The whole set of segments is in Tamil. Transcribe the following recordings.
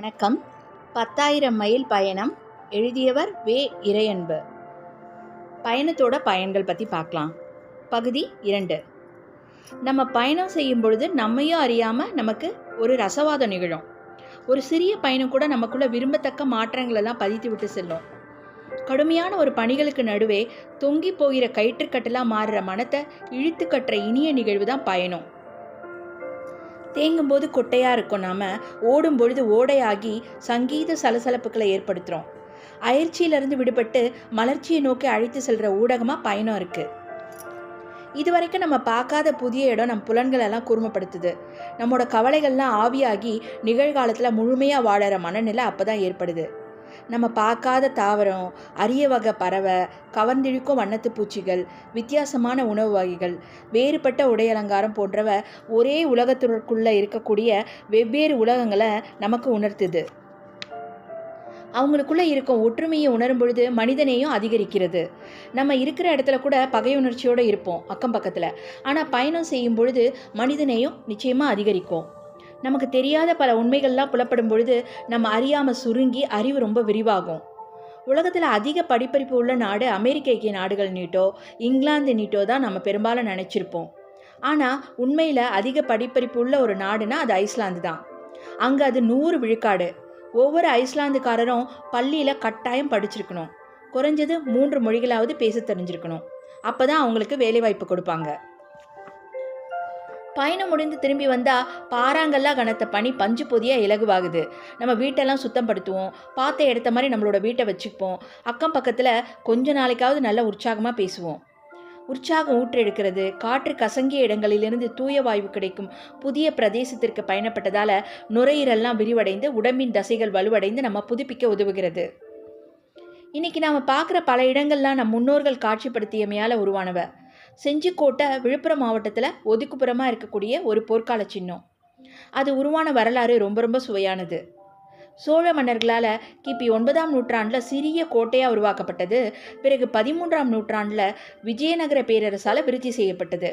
வணக்கம். பத்தாயிரம் மைல் பயணம். எழுதியவர் வே. இறையன்பு. பயணத்தோட பயன்கள் பற்றி பார்க்கலாம் பகுதி இரண்டு. நம்ம பயணம் செய்யும் பொழுது நம்மையும் அறியாமல் நமக்கு ஒரு ரசவாதம் நிகழும். ஒரு சிறிய பயணம் கூட நமக்குள்ள விரும்பத்தக்க மாற்றங்களெல்லாம் பதித்து விட்டு செல்லும். கடுமையான ஒரு பணிகளுக்கு நடுவே தொங்கி போகிற கயிற்றுக்கட்டலாக மாறுற மனத்தை இழுத்து கட்டுற இனிய நிகழ்வு தான் பயணம். தேங்கும்போது கொட்டையாக இருக்கும் நாம் ஓடும் பொழுது ஓடையாகி சங்கீத சலசலப்புகளை ஏற்படுத்துகிறோம் அயற்சியிலிருந்து விடுபட்டு மலர்ச்சியை நோக்கி அழைத்து செல்கிற ஊடகமாக பயணம் இருக்குது இது வரைக்கும் நம்ம பார்க்காத புதிய இடம் நம் புலன்களெல்லாம் கூர்மப்படுத்துது. நம்மளோட கவலைகள்லாம் ஆவியாகி நிகழ்காலத்தில் முழுமையாக வாழற மனநிலை அப்போ தான் ஏற்படுது. நம்ம பார்க்காத தாவரம் அரிய வகை பறவை கவர்ந்திழுக்கும் வண்ணத்து பூச்சிகள் வித்தியாசமான உணவு வகைகள் வேறுபட்ட உடை அலங்காரம் போன்றவை ஒரே உலகத்திற்குள்ளே இருக்கக்கூடிய வெவ்வேறு உலகங்களை நமக்கு உணர்த்துது. அவங்களுக்குள்ளே இருக்கும் ஒற்றுமையை உணரும் பொழுது மனிதனையும் அதிகரிக்கிறது. நம்ம இருக்கிற இடத்துல கூட பகையுணர்ச்சியோடு இருப்போம் அக்கம் பக்கத்தில். ஆனால் பயணம் செய்யும் பொழுது மனிதனையும் நிச்சயமாக அதிகரிக்கும். நமக்கு தெரியாத பல உண்மைகள்லாம் புலப்படும் பொழுது நம்ம அறியாமல் சுருங்கி அறிவு ரொம்ப விரிவாகும். உலகத்தில் அதிக படிப்பறிப்பு உள்ள நாடு அமெரிக்க ஐக்கிய நாடுகள் நீட்டோ இங்கிலாந்து நீட்டோ தான் நம்ம பெரும்பாலும் நினச்சிருப்போம். ஆனால் உண்மையில் அதிக படிப்பறிப்பு உள்ள ஒரு நாடுனா அது ஐஸ்லாந்து தான். அங்கே அது நூறு விழுக்காடு. ஒவ்வொரு ஐஸ்லாந்துக்காரரும் பள்ளியில் கட்டாயம் படிச்சிருக்கணும். குறைஞ்சது மூன்று மொழிகளாவது பேச தெரிஞ்சிருக்கணும். அப்போ தான் அவங்களுக்கு வேலைவாய்ப்பு கொடுப்பாங்க. பயணம் முடிந்து திரும்பி வந்தால் பாறாங்கல்லாம் கனத்த பனி பஞ்சு பொதியாக இலகுவாகுது. நம்ம வீட்டெல்லாம் சுத்தம் படுத்துவோம் பார்த்த இடத்த மாதிரி நம்மளோட வீட்டை வச்சுப்போம் அக்கம் பக்கத்தில் கொஞ்ச நாளைக்காவது நல்ல உற்சாகமாக பேசுவோம். உற்சாகம் ஊற்றெடுக்கிறது காற்று கசங்கிய இடங்களிலிருந்து தூய வாயு கிடைக்கும். புதிய பிரதேசத்திற்கு பயணப்பட்டதால் நுரையீரல்லாம் விரிவடைந்து உடம்பின் தசைகள் வலுவடைந்து நம்ம புதுப்பிக்க உதவுகிறது. இன்னைக்கு நாம் பார்க்குற பல இடங்கள்லாம் நம் முன்னோர்கள் காட்சிப்படுத்தியமையால் உருவானவ. செஞ்சிக்கோட்டை விழுப்புரம் மாவட்டத்தில் ஒதுக்குப்புறமாக இருக்கக்கூடிய ஒரு போர்க்கால சின்னம். அது உருவான வரலாறு ரொம்ப ரொம்ப சுவையானது. சோழ மன்னர்களால் கிபி ஒன்பதாம் நூற்றாண்டில் சிறிய கோட்டையாக உருவாக்கப்பட்டது. பிறகு பதிமூன்றாம் நூற்றாண்டில் விஜயநகர பேரரசால் விருத்தி செய்யப்பட்டது.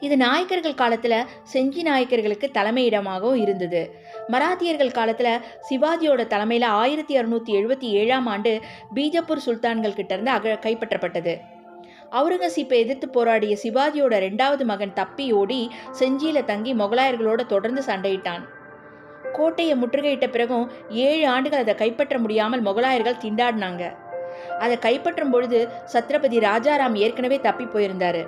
இது நாயக்கர்கள் காலத்தில் செஞ்சி நாயக்கர்களுக்கு தலைமையிடமாகவும் இருந்தது. மராத்தியர்கள் காலத்தில் சிவாஜியோட தலைமையில் ஆயிரத்தி அறுநூற்றி எழுபத்தி ஏழாம் ஆண்டு பீஜப்பூர் சுல்தான்கள் கிட்டேருந்து அக கைப்பற்றப்பட்டது. அவுரங்கசீப்பை எதிர்த்து போராடிய சிவாஜியோட ரெண்டாவது மகன் தப்பி ஓடி செஞ்சியில் தங்கி முகலாயர்களோட தொடர்ந்து சண்டையிட்டான். கோட்டையை முற்றுகையிட்ட பிறகும் ஏழு ஆண்டுகள் அதை கைப்பற்ற முடியாமல் முகலாயர்கள் திண்டாடினாங்க. அதை கைப்பற்றும் பொழுது சத்ரபதி ராஜாராம் ஏற்கனவே தப்பி போயிருந்தாரு.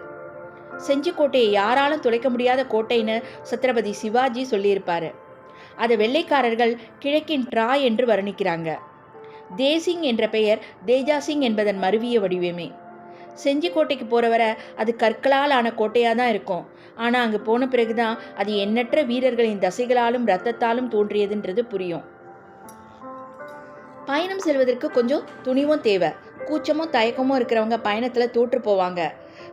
செஞ்சிக்கோட்டையை யாராலும் துளைக்க முடியாத கோட்டைன்னு சத்ரபதி சிவாஜி சொல்லியிருப்பாரு. அதை வெள்ளைக்காரர்கள் கிழக்கின் ட்ராய் என்று வர்ணிக்கிறாங்க. தேசிங் என்ற பெயர் தேஜாசிங் என்பதன் மருவிய வடிவமே. செஞ்சிக்கோட்டைக்கு போகிறவரை அது கற்களால் ஆன கோட்டையாக தான் இருக்கும். ஆனால் அங்கே போன பிறகு தான் அது எண்ணற்ற வீரர்களின் தசைகளாலும் ரத்தத்தாலும் தோன்றியதுன்றது புரியும். பயணம் செல்வதற்கு கொஞ்சம் துணிவும் தேவை. கூச்சமும் தயக்கமும் இருக்கிறவங்க பயணத்தில் தோற்று போவாங்க.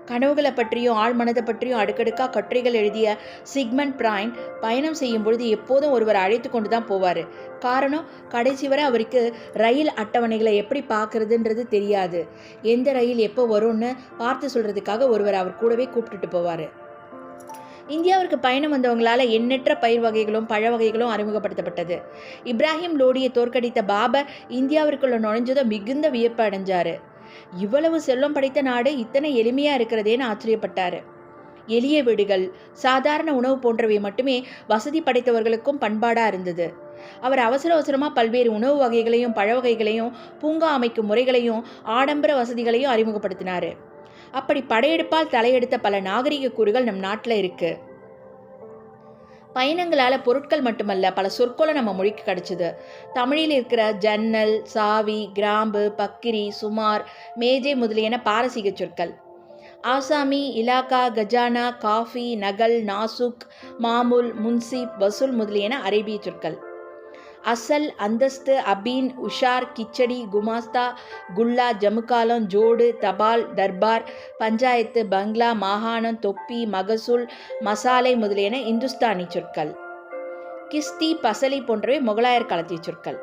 கனவுகளை பற்றியும் ஆழ்மனதை பற்றியும் அடுக்கடுக்காக கட்டுரைகள் எழுதிய சிக்மண்ட் பிராயின் பயணம் செய்யும் பொழுது எப்போதும் ஒருவர் அழைத்து கொண்டு தான் போவார். காரணம் கடைசி வரை அவருக்கு ரயில் அட்டவணைகளை எப்படி பார்க்குறதுன்றது தெரியாது. எந்த ரயில் எப்போ வரும்னு பார்த்து சொல்கிறதுக்காக ஒருவர் அவர் கூடவே கூப்பிட்டுட்டு போவார். இந்தியாவிற்கு பயணம் வந்தவங்களால எண்ணற்ற பயிர் வகைகளும் பழ வகைகளும் அறிமுகப்படுத்தப்பட்டது. இப்ராஹிம் லோடியை தோற்கடித்த பாபர் இந்தியாவிற்குள்ள நுழைஞ்சதும் மிகுந்த வியப்பு அடைஞ்சாரு இவ்வளவு செல்வம் படைத்த நாடு இத்தனை எளிமையா இருக்கிறதேன்னு ஆச்சரியப்பட்டாரு. எளிய வீடுகள் சாதாரண உணவு போன்றவை மட்டுமே வசதி படைத்தவர்களுக்கும் பண்பாடா இருந்தது. அவர் அவசர அவசரமாக பல்வேறு உணவு வகைகளையும் பழ வகைகளையும் பூங்கா அமைக்கும் முறைகளையும் ஆடம்பர வசதிகளையும் அறிமுகப்படுத்தினார். அப்படி படையெடுப்பால் தலையெடுத்த பல நாகரிக கூறுகள் நம் நாட்டில் இருக்குது பயணங்களால் பொருட்கள் மட்டுமல்ல பல சொற்களை நம்ம மொழிக்கு கிடச்சிது. தமிழில் இருக்கிற ஜன்னல் சாவி கிராம்பு பக்கிரி சுமார் மேஜை முதலியன பாரசீக சொற்கள். ஆசாமி இலாக்கா கஜானா காஃபி நகல் நாசுக் மாமுல் முன்சிப் வசூல் முதலியன அரேபிய சொற்கள். அசல் அந்தஸ்து அபீன் உஷார் கிச்சடி குமாஸ்தா குல்லா ஜமுக்காலம் ஜோடு தபால் தர்பார் பஞ்சாயத்து பங்களா மாகாணம் தொப்பி மகசூல் மசாலை முதலியன இந்துஸ்தானி சொற்கள். கிஸ்தி பசலி போன்றவை முகலாயர் காலத்திய சொற்கள்.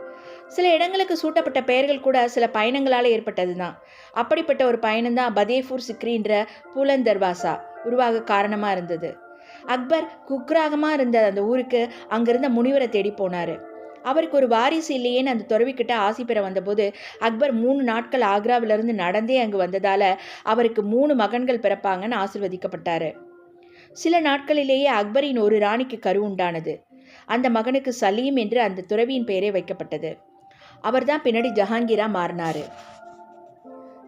சில இடங்களுக்கு சூட்டப்பட்ட பெயர்கள் கூட சில பயணங்களால் ஏற்பட்டது தான் அப்படிப்பட்ட ஒரு பயணம்தான் பதேபூர் சிக்ரின்ற பூலந்தர்வாசா உருவாக காரணமாக இருந்தது. அக்பர் குக்ராகமாக இருந்த அந்த ஊருக்கு அங்கிருந்த முனிவரை தேடி போனார். அவருக்கு ஒரு வாரிசு இல்லையேன்னு அந்த துறவிக்கிட்ட ஆசி பெற வந்தபோது அக்பர் மூணு நாட்கள் ஆக்ராவிலிருந்து நடந்தே அங்கு வந்ததால் அவருக்கு மூணு மகன்கள் பிறப்பாங்கன்னு ஆசிர்வதிக்கப்பட்டார். சில நாட்களிலேயே அக்பரின் ஒரு ராணிக்கு கரு உண்டானது. அந்த மகனுக்கு சலீம் என்று அந்த துறவியின் பெயரே வைக்கப்பட்டது. அவர்தான் பின்னாடி ஜஹாங்கீரா மாறினார்.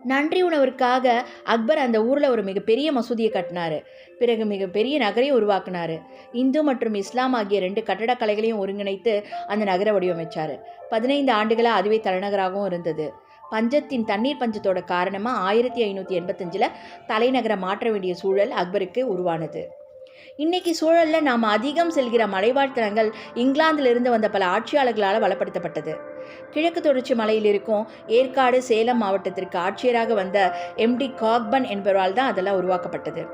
நன்றி உணவிற்காக அக்பர் அந்த ஊரில் ஒரு மிகப்பெரிய மசூதியை கட்டினார். பிறகு மிகப்பெரிய நகரையும் உருவாக்கினார். இந்து மற்றும் இஸ்லாம் ஆகிய ரெண்டு கட்டடக்கலைகளையும் ஒருங்கிணைத்து அந்த நகரை வடிவமைச்சார். பதினைந்து ஆண்டுகளாக அதுவே தலைநகராகவும் இருந்தது. பஞ்சத்தின் தண்ணீர் பஞ்சத்தோட காரணமாக ஆயிரத்தி ஐநூற்றி எண்பத்தஞ்சில் தலைநகரை மாற்ற வேண்டிய சூழல் அக்பருக்கு உருவானது. இன்னைக்கு சூழலில் நாம் அதிகம் செல்கிற மலைவாழ் தலங்கள் இங்கிலாந்திலிருந்து வந்த பல ஆட்சியாளர்களால் வளப்படுத்தப்பட்டது. கிழக்கு தொடர்ச்சி மலையில் இருக்கும் ஏற்காடு சேலம் மாவட்டத்திற்கு ஆட்சியராக வந்த எம்டி காக்பன் என்பவரால் தான் அதெல்லாம் உருவாக்கப்பட்டது.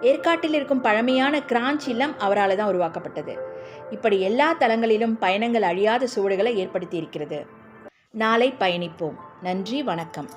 ஏற்காட்டில் இருக்கும் பழமையான கிராஞ்ச் இல்லம் அவரால் தான் உருவாக்கப்பட்டது. இப்படி எல்லா தலங்களிலும் பயணங்கள் அழியாத சூடுகளை ஏற்படுத்தி இருக்கிறது. நாளை பயணிப்போம். நன்றி வணக்கம்.